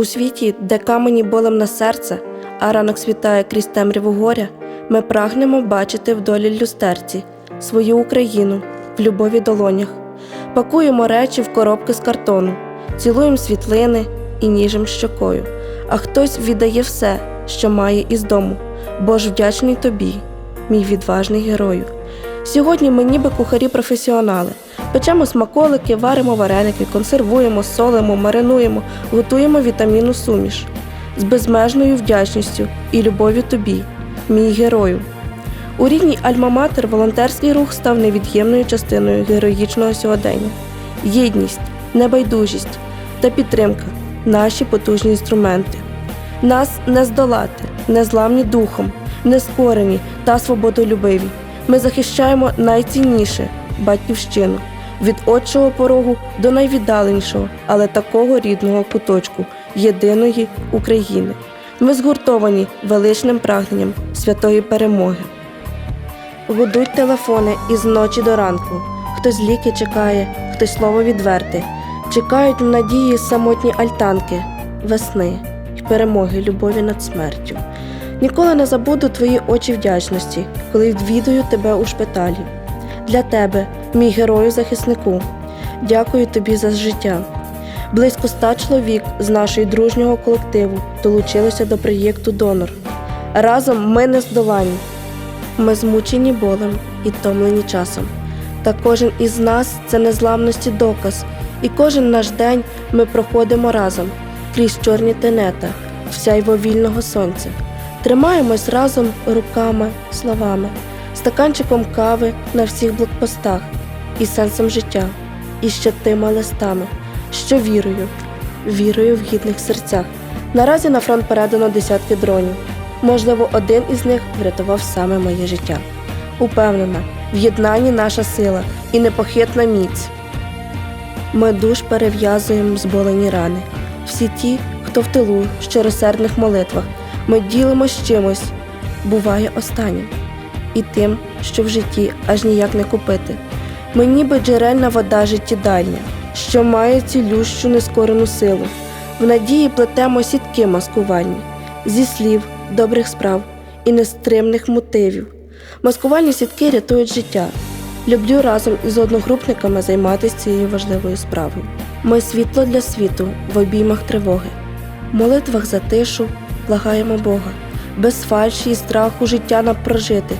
У світі, де камені болем на серце, а ранок світає крізь темряву горя, ми прагнемо бачити в долі люстерці свою Україну в любові долонях. Пакуємо речі в коробки з картону, цілуємо світлини і ніжем щокою. А хтось віддає все, що має із дому, бо ж вдячний тобі, мій відважний герою. Сьогодні ми ніби кухарі-професіонали. Печемо смаколики, варимо вареники, консервуємо, солимо, маринуємо, готуємо вітамінну суміш з безмежною вдячністю і любов'ю тобі, мій герою. У рідній Альма-Матер волонтерський рух став невід'ємною частиною героїчного сьогодення. Єдність, небайдужість та підтримка наші потужні інструменти. Нас не здолати, не зламні духом, не скорені та свободолюбиві. Ми захищаємо найцінніше батьківщину від отчого порогу до найвіддаленішого, але такого рідного куточку єдиної України. Ми згуртовані величним прагненням святої перемоги. Гудуть телефони із ночі до ранку. Хтось ліки чекає, хтось слово відверте. Чекають в надії самотні альтанки, весни й перемоги любові над смертю. Ніколи не забуду твої очі вдячності, коли відвідую тебе у шпиталі. Для тебе, мій герою захиснику, дякую тобі за життя. Близько ста чоловік з нашого дружнього колективу долучилися до проєкту Донор. Разом ми не здолані. Ми змучені болем і втомлені часом. Та кожен із нас це незламності доказ, і кожен наш день ми проходимо разом крізь чорні тенета, в сяйво вільного сонця. Тримаємось разом руками, словами, стаканчиком кави на всіх блокпостах і сенсом життя, і ще тими листами, що вірою, вірою в гідних серцях. Наразі на фронт передано десятки дронів. Можливо, один із них врятував саме моє життя. Упевнена, в єднанні наша сила і непохитна міць. Ми душ перев'язуємо зболені рани. Всі ті, хто в тилу, в щиросердних молитвах, ми ділимось чимось, буває останнім, і тим, що в житті аж ніяк не купити. Ми ніби джерельна вода життєдальня, що має цілющу нескорену силу. В надії плетемо сітки маскувальні, зі слів, добрих справ і нестримних мотивів. Маскувальні сітки рятують життя. Люблю разом із одногрупниками займатися цією важливою справою. Ми світло для світу в обіймах тривоги, в молитвах за тишу благаємо Бога, без фальші і страху життя нам прожити,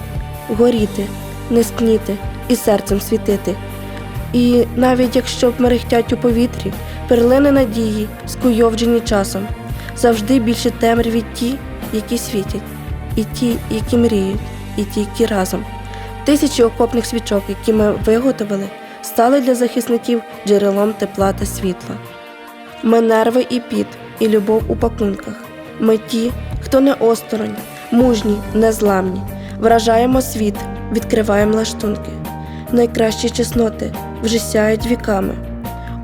горіти, не скніти і серцем світити. І навіть якщо мерехтять у повітрі, перлини надії, скуйовджені часом, завжди більше темряві ті, які світять, і ті, які мріють, і ті, які разом. Тисячі окопних свічок, які ми виготовили, стали для захисників джерелом тепла та світла. Ми нерви і піт, і любов у пакунках. Ми ті, хто не осторонь, мужні, незламні, вражаємо світ, відкриваємо лаштунки. Найкращі чесноти вже сяють віками.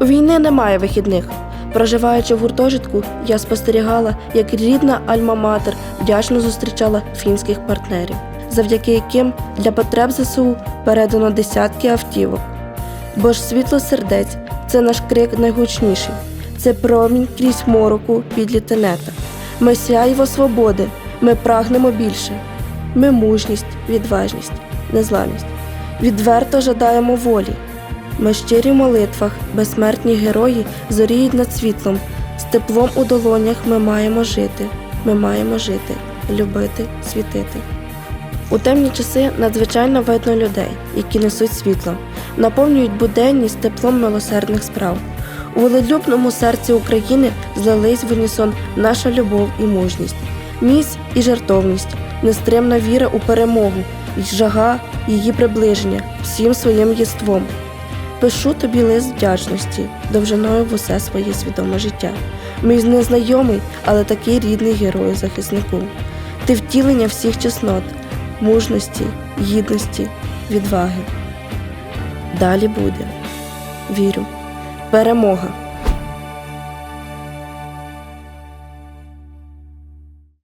У війни немає вихідних. Проживаючи в гуртожитку, я спостерігала, як рідна Альма-Матер вдячно зустрічала фінських партнерів, завдяки яким для потреб ЗСУ передано десятки автівок. Бо ж світло сердець це наш крик найгучніший, це промінь крізь мороку від літенета. Ми сяйво свободи, ми прагнемо більше. Ми мужність, відважність, незламність. Відверто жадаємо волі. Ми щирі в молитвах, безсмертні герої зоріють над світлом. З теплом у долонях ми маємо жити, ми маємо жити, любити, світити. У темні часи надзвичайно видно людей, які несуть світло, наповнюють буденність теплом милосердних справ. У волелюбному серці України злились в унісон наша любов і мужність, міць і жертовність, нестримна віра у перемогу, і жага її приближення всім своїм єством. Пишу тобі лист вдячності, довжиною в усе своє свідоме життя. Мій незнайомий, але такий рідний герой захиснику. Ти втілення всіх чеснот, мужності, гідності, відваги. Далі буде. Вірю. Перемога.